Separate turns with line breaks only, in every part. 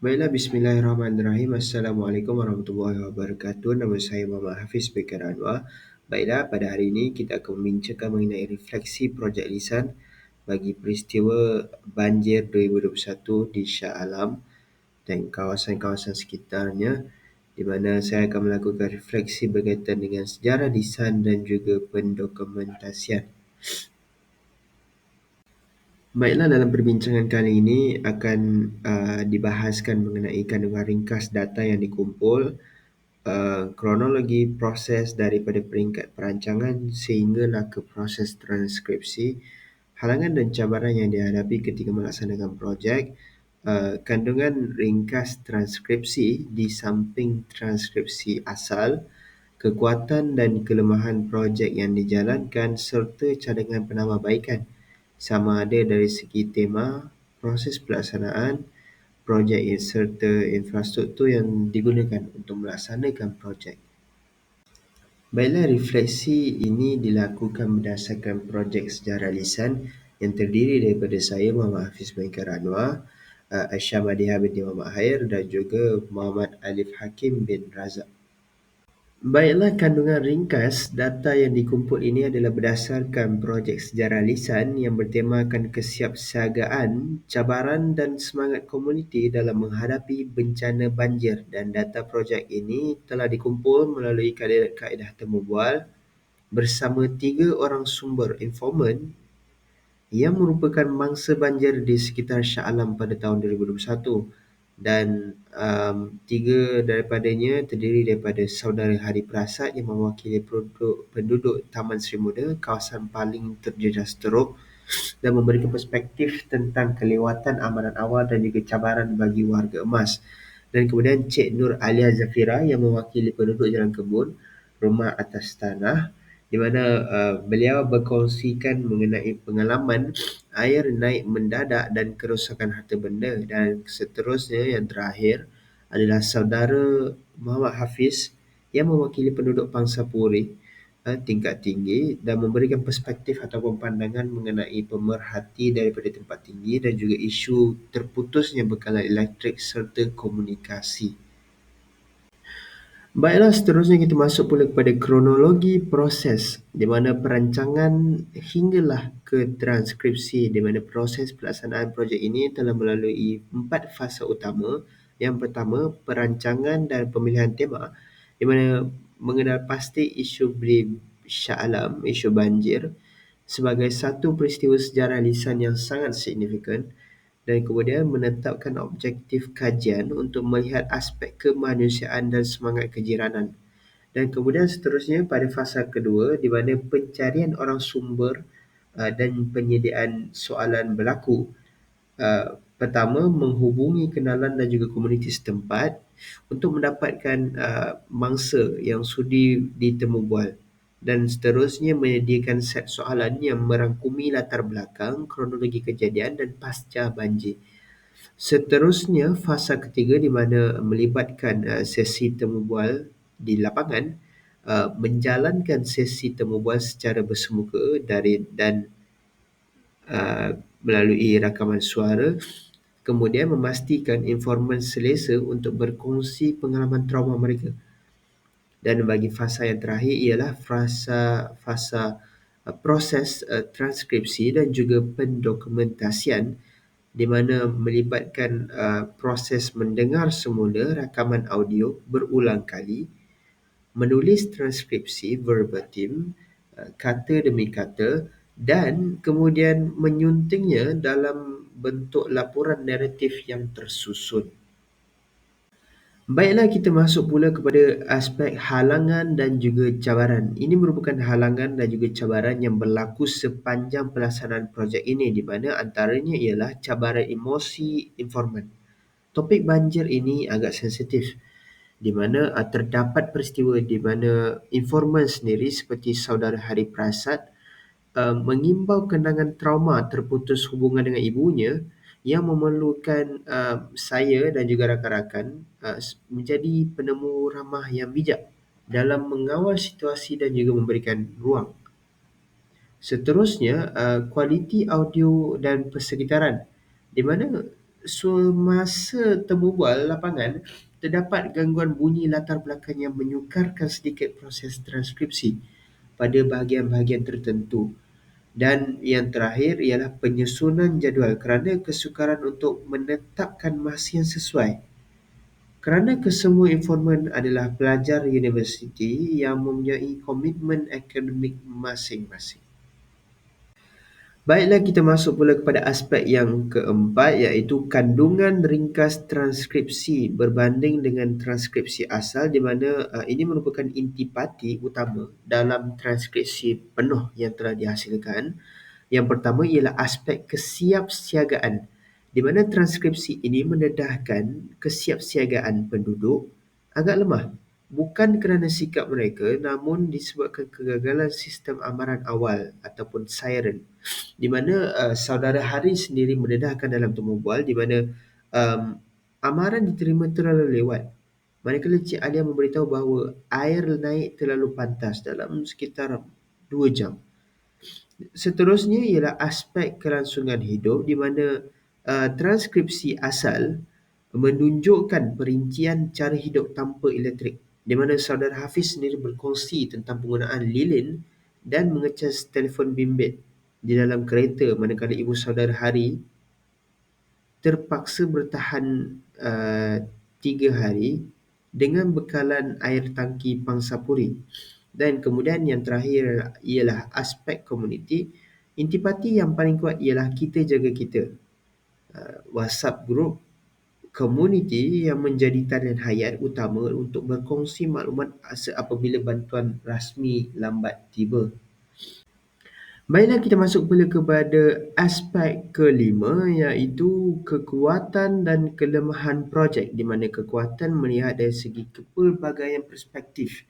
Baiklah, bismillahirrahmanirrahim. Assalamualaikum warahmatullahi wabarakatuh. Nama saya Muhammad Hafiz Bekar Anwar. Baiklah, pada hari ini kita akan membincangkan mengenai refleksi projek lisan bagi peristiwa banjir 2021 di Shah Alam dan kawasan-kawasan sekitarnya di mana saya akan melakukan refleksi berkaitan dengan sejarah lisan dan juga pendokumentasian. Baiklah, dalam perbincangan kali ini akan uh, dibahaskan mengenai kandungan ringkas data yang dikumpul, uh, kronologi proses daripada peringkat perancangan sehinggalah ke proses transkripsi, halangan dan cabaran yang dihadapi ketika melaksanakan projek, uh, kandungan ringkas transkripsi di samping transkripsi asal, kekuatan dan kelemahan projek yang dijalankan serta cadangan penambahbaikan sama ada dari segi tema, proses pelaksanaan, projek serta infrastruktur yang digunakan untuk melaksanakan projek. Baiklah, refleksi ini dilakukan berdasarkan projek sejarah lisan yang terdiri daripada saya, Muhammad Hafiz Baikar Anwar, uh, Aisyah Madiha binti Muhammad Khair dan juga Muhammad Alif Hakim bin Razak. Baiklah, kandungan ringkas data yang dikumpul ini adalah berdasarkan projek sejarah lisan yang bertemakan kesiapsiagaan, cabaran dan semangat komuniti dalam menghadapi bencana banjir. Dan data projek ini telah dikumpul melalui kaedah temu bual bersama tiga orang sumber informan yang merupakan mangsa banjir di sekitar Shah Alam pada tahun 2021 dan um, tiga daripadanya terdiri daripada saudara Hari Prasad yang mewakili penduduk, penduduk Taman Seri Muda, kawasan paling terjejas teruk dan memberikan perspektif tentang kelewatan amaran awal dan juga cabaran bagi warga emas. Dan kemudian Cik Nur Alia Zafira yang mewakili penduduk Jalan Kebun, Rumah Atas Tanah di mana uh, beliau berkongsikan mengenai pengalaman air naik mendadak dan kerosakan harta benda dan seterusnya yang terakhir adalah saudara Muhammad Hafiz yang mewakili penduduk Pangsa Puri uh, tingkat tinggi dan memberikan perspektif ataupun pandangan mengenai pemerhati daripada tempat tinggi dan juga isu terputusnya bekalan elektrik serta komunikasi. Baiklah, seterusnya kita masuk pula kepada kronologi proses di mana perancangan hinggalah ke transkripsi di mana proses pelaksanaan projek ini telah melalui empat fasa utama. Yang pertama, perancangan dan pemilihan tema di mana mengenal pasti isu Shah Alam, isu banjir sebagai satu peristiwa sejarah lisan yang sangat signifikan dan kemudian menetapkan objektif kajian untuk melihat aspek kemanusiaan dan semangat kejiranan. Dan kemudian seterusnya pada fasa kedua di mana pencarian orang sumber uh, dan penyediaan soalan berlaku. Uh, pertama, menghubungi kenalan dan juga komuniti setempat untuk mendapatkan uh, mangsa yang sudi ditemubual dan seterusnya menyediakan set soalan yang merangkumi latar belakang, kronologi kejadian dan pasca banjir. Seterusnya, fasa ketiga di mana melibatkan uh, sesi temu bual di lapangan, uh, menjalankan sesi temu bual secara bersemuka dari dan uh, melalui rakaman suara, kemudian memastikan informan selesa untuk berkongsi pengalaman trauma mereka dan bagi fasa yang terakhir ialah fasa fasa uh, proses uh, transkripsi dan juga pendokumentasian di mana melibatkan uh, proses mendengar semula rakaman audio berulang kali menulis transkripsi verbatim uh, kata demi kata dan kemudian menyuntingnya dalam bentuk laporan naratif yang tersusun Baiklah kita masuk pula kepada aspek halangan dan juga cabaran. Ini merupakan halangan dan juga cabaran yang berlaku sepanjang pelaksanaan projek ini di mana antaranya ialah cabaran emosi informan. Topik banjir ini agak sensitif di mana uh, terdapat peristiwa di mana informan sendiri seperti saudara Hari Prasad uh, mengimbau kenangan trauma terputus hubungan dengan ibunya yang memerlukan uh, saya dan juga rakan-rakan uh, menjadi penemu ramah yang bijak dalam mengawal situasi dan juga memberikan ruang. Seterusnya, uh, kualiti audio dan persekitaran di mana semasa temu bual lapangan, terdapat gangguan bunyi latar belakang yang menyukarkan sedikit proses transkripsi pada bahagian-bahagian tertentu. Dan yang terakhir ialah penyusunan jadual kerana kesukaran untuk menetapkan masa yang sesuai. Kerana kesemua informan adalah pelajar universiti yang mempunyai komitmen akademik masing-masing. Baiklah kita masuk pula kepada aspek yang keempat iaitu kandungan ringkas transkripsi berbanding dengan transkripsi asal di mana uh, ini merupakan intipati utama dalam transkripsi penuh yang telah dihasilkan. Yang pertama ialah aspek kesiapsiagaan di mana transkripsi ini mendedahkan kesiapsiagaan penduduk agak lemah bukan kerana sikap mereka namun disebabkan kegagalan sistem amaran awal ataupun siren di mana uh, saudara Hari sendiri mendedahkan dalam temu bual di mana um, amaran diterima terlalu lewat. Manakala Cik Alia memberitahu bahawa air naik terlalu pantas dalam sekitar 2 jam. Seterusnya ialah aspek kelangsungan hidup di mana uh, transkripsi asal menunjukkan perincian cara hidup tanpa elektrik di mana saudara Hafiz sendiri berkongsi tentang penggunaan lilin dan mengecas telefon bimbit di dalam kereta manakala ibu saudara Hari terpaksa bertahan uh, tiga hari dengan bekalan air tangki pangsapuri. Dan kemudian yang terakhir ialah aspek komuniti. Intipati yang paling kuat ialah kita jaga kita. Uh, WhatsApp group komuniti yang menjadi talian hayat utama untuk berkongsi maklumat apabila bantuan rasmi lambat tiba. Baiklah kita masuk pula kepada aspek kelima iaitu kekuatan dan kelemahan projek di mana kekuatan melihat dari segi kepelbagaian perspektif.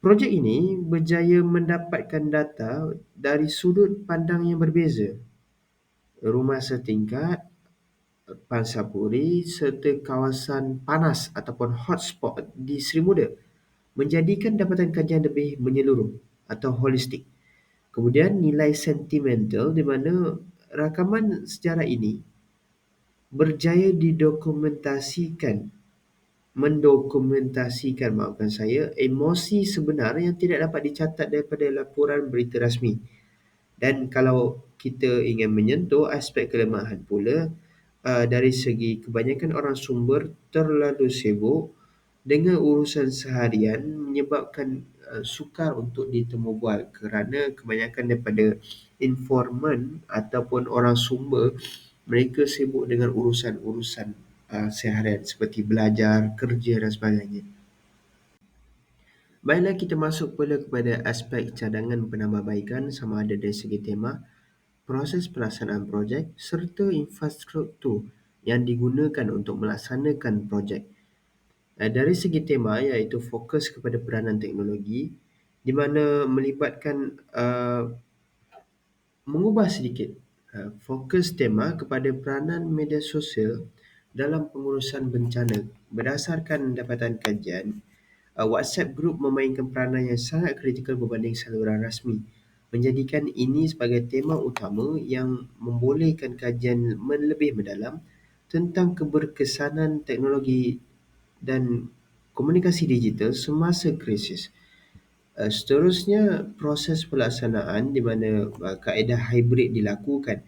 Projek ini berjaya mendapatkan data dari sudut pandang yang berbeza. Rumah setingkat, pansapuri serta kawasan panas ataupun hotspot di Seri Muda menjadikan dapatan kajian lebih menyeluruh atau holistik. Kemudian nilai sentimental di mana rakaman sejarah ini berjaya didokumentasikan mendokumentasikan maafkan saya emosi sebenar yang tidak dapat dicatat daripada laporan berita rasmi. Dan kalau kita ingin menyentuh aspek kelemahan pula uh, dari segi kebanyakan orang sumber terlalu sibuk dengan urusan seharian menyebabkan uh, sukar untuk ditemu bual kerana kebanyakan daripada informan ataupun orang sumber mereka sibuk dengan urusan-urusan uh, seharian seperti belajar, kerja dan sebagainya. Baiklah kita masuk pula kepada aspek cadangan penambahbaikan sama ada dari segi tema, proses pelaksanaan projek serta infrastruktur yang digunakan untuk melaksanakan projek. Eh, dari segi tema iaitu fokus kepada peranan teknologi di mana melibatkan uh, mengubah sedikit uh, fokus tema kepada peranan media sosial dalam pengurusan bencana berdasarkan dapatan kajian uh, WhatsApp group memainkan peranan yang sangat kritikal berbanding saluran rasmi menjadikan ini sebagai tema utama yang membolehkan kajian lebih mendalam tentang keberkesanan teknologi dan komunikasi digital semasa krisis. Uh, seterusnya, proses pelaksanaan di mana uh, kaedah hybrid dilakukan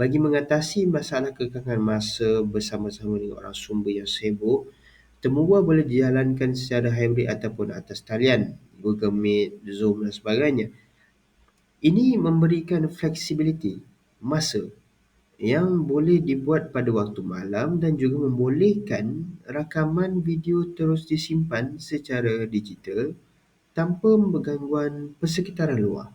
bagi mengatasi masalah kekangan masa bersama-sama dengan orang sumber yang sibuk. Temubual boleh dijalankan secara hybrid ataupun atas talian, Google Meet, Zoom dan sebagainya. Ini memberikan fleksibiliti masa yang boleh dibuat pada waktu malam dan juga membolehkan rakaman video terus disimpan secara digital tanpa gangguan persekitaran luar.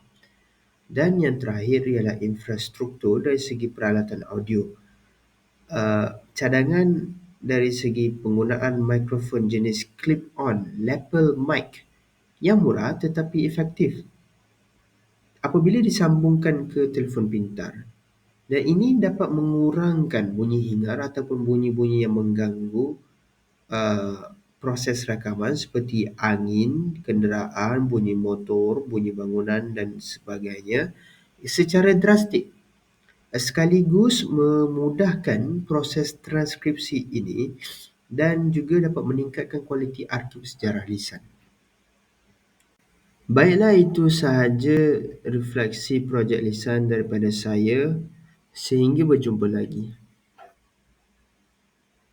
Dan yang terakhir ialah infrastruktur dari segi peralatan audio. Uh, cadangan dari segi penggunaan mikrofon jenis clip-on lapel mic yang murah tetapi efektif. Apabila disambungkan ke telefon pintar, dan ini dapat mengurangkan bunyi hingar ataupun bunyi-bunyi yang mengganggu uh, proses rakaman seperti angin, kenderaan, bunyi motor, bunyi bangunan dan sebagainya secara drastik. sekaligus memudahkan proses transkripsi ini dan juga dapat meningkatkan kualiti arkib sejarah lisan. Baiklah itu sahaja refleksi projek lisan daripada saya. Sehingga berjumpa lagi.